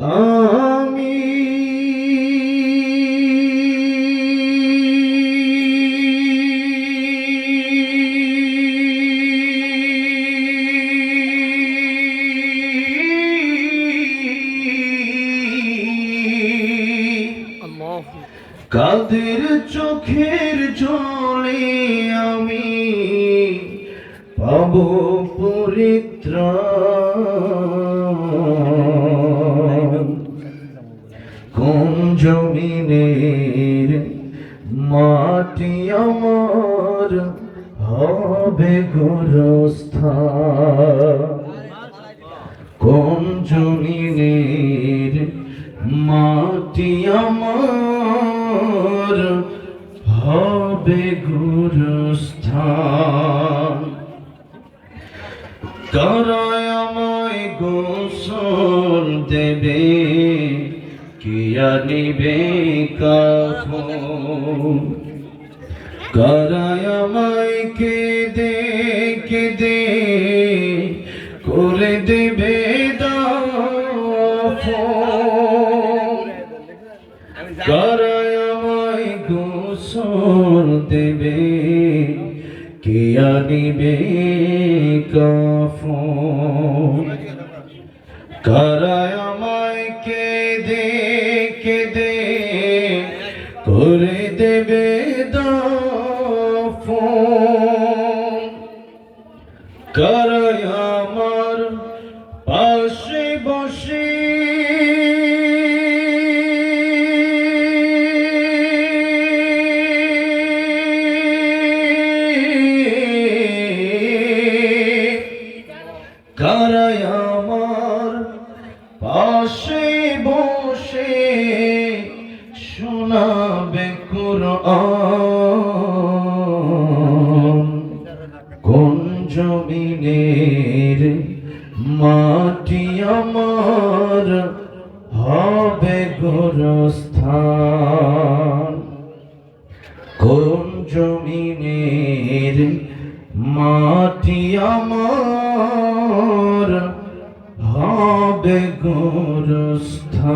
আমি কাদের চোখের জলে আমি পাব পরিত্রাণ? জমিনের মাটি আমার হবে কোন জমিনের মাটি আমার হবে গুরুস্থান? কারায় আমায় গোসল দেবে। কে আনিবে কাফন কারায় আমায় কেঁদে কেঁদে করে দেবে কারায় আমায় গোসল দেবে কে আনিবে কাফন কারায় কেঁদে করে দেবে কারায় আমার পাশে বসে। আমার পাশে বসে শোনাবে কোরআন। কোন জমিনের মাটি আমার হবে গোরস্থান? কোন জমিনের মাটি আমার হবে গোরস্থান